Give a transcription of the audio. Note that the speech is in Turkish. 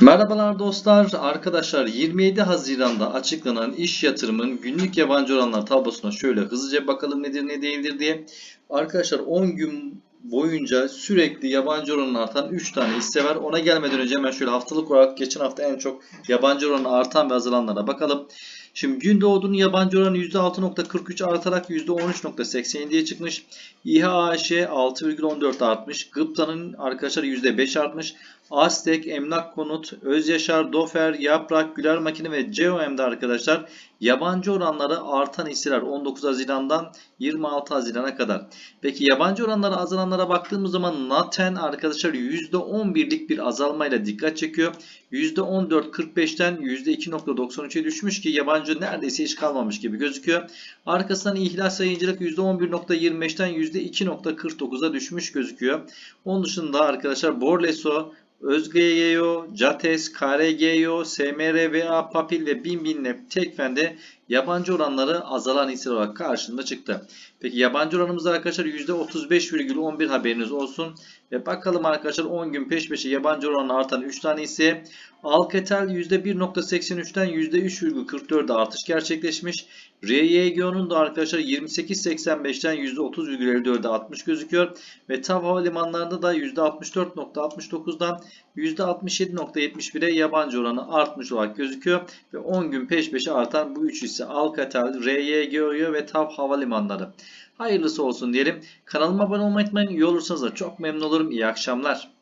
Merhabalar dostlar. Arkadaşlar 27 Haziran'da açıklanan iş yatırımın günlük yabancı oranlar tablosuna şöyle hızlıca bakalım nedir ne değildir diye. Arkadaşlar 10 gün boyunca sürekli yabancı oranı artan 3 tane hisse var. Ona gelmeden önce hemen şöyle haftalık olarak geçen hafta en çok yabancı oranı artan ve azalanlara bakalım. Şimdi Gündoğdu'nun yabancı oranı %6.43 artarak %13.87'ye çıkmış. İHAŞ 6,14 artmış. Gıpta'nın arkadaşlar %5 artmış. Aztek, Emlak Konut, Özyaşar, Dofer, Yaprak, Güler Makine ve COM'de arkadaşlar yabancı oranları artan hisseler 19 Haziran'dan 26 Haziran'a kadar. Peki yabancı oranları azalanlara baktığımız zaman Naten arkadaşlar %11'lik bir azalmayla dikkat çekiyor. %14.45'ten %2.93'e düşmüş ki yabancı neredeyse hiç kalmamış gibi gözüküyor. Arkasından ihlas yayıncılık %11.25'ten %2.49'a düşmüş gözüküyor. Onun dışında arkadaşlar Borleso, Özgeyo, Cates, KRGO, SMRVA, Papil ve Binbin'le Tekfen'de yabancı oranları azalan hisseler olarak karşında çıktı. Peki yabancı oranımız arkadaşlar %35,11 haberiniz olsun. Ve bakalım arkadaşlar 10 gün peş peşe yabancı oranı artan 3 tane hisse. Alcatel %1.83'ten %3,44'e artış gerçekleşmiş. RYGO'nun da arkadaşlar 28.85'ten %30,54'e artmış gözüküyor. Ve TAV havalimanlarında da %64.69'dan %67.71'e yabancı oranı artmış olarak gözüküyor. Ve 10 gün peş peşe artan bu 3 hisse Alcatel, RYGO ve TAV havalimanları. Hayırlısı olsun diyelim. Kanalıma abone olmayı unutmayın. İyi olursanız da çok memnun olurum. İyi akşamlar.